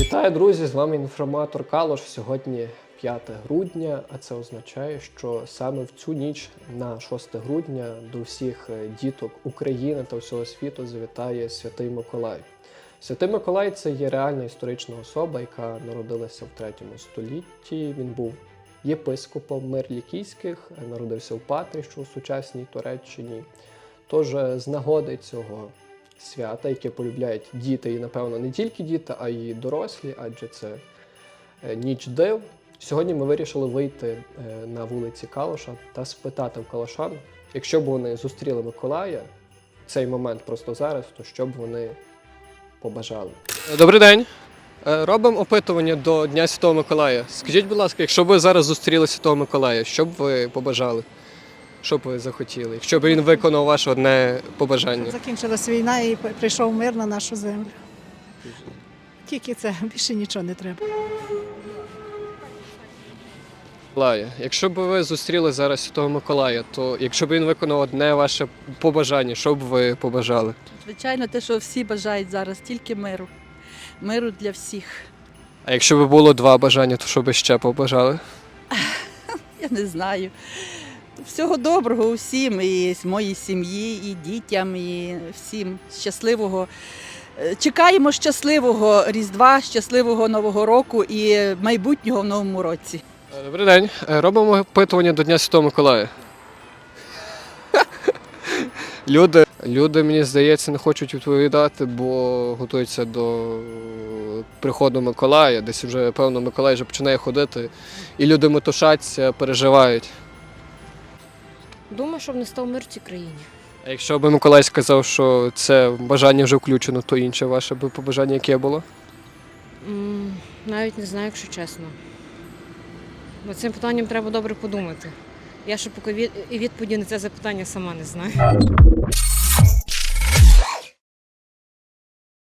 Вітаю, друзі! З вами інформатор Калош. Сьогодні 5 грудня, а це означає, що саме в цю ніч на 6 грудня до всіх е, діток України та всього світу завітає Святий Миколай. Святий Миколай це є реальна історична особа, яка народилася в 3 столітті. Він був єпископом мир Лікійських, е, народився в Патрі, що у сучасній Туреччині. Тож е, з нагоди цього свята, яке полюбляють діти, і напевно не тільки діти, а й дорослі, адже це е, ніч див. Сьогодні ми вирішили вийти е, на вулиці Калоша та спитати в калошан, якщо б вони зустріли Миколая в цей момент просто зараз, то що б вони побажали. Добрий день. Е, Робимо опитування до Дня Святого Миколая. Скажіть, будь ласка, якщо б ви зараз зустріли Святого Миколая, що б ви побажали? Що б ви захотіли? Якщо б він виконав ваше одне побажання? Закінчилась війна і прийшов мир на нашу землю. Тільки це більше нічого не треба. Миколая. Якщо б ви зустріли зараз Святого Миколая, то якщо б він виконав одне ваше побажання, що б ви побажали? Звичайно, те, що всі бажають зараз, тільки миру. Миру для всіх. А якщо б було два бажання, то що б ще побажали? Я не знаю. Всього доброго усім, і моїй сім'ї, і дітям, і всім щасливого. Е, Чекаємо щасливого Різдва, щасливого Нового року і майбутнього в новому році. Е, Добрий день. Е, Робимо опитування до Дня Святого Миколая. Люди, люди, мені здається, не хочуть відповідати, бо готуються до приходу Миколая. Десь вже, певно, Миколай вже починає ходити, і люди метушаться, переживають. Думаю, щоб не став мир в цій країні. А якщо б Миколай сказав, що це бажання вже включено, то інше ваше би побажання яке було? М, Навіть не знаю, якщо чесно. Над цим питанням треба добре подумати. Я ще поки від... і відповіді на це запитання сама не знаю.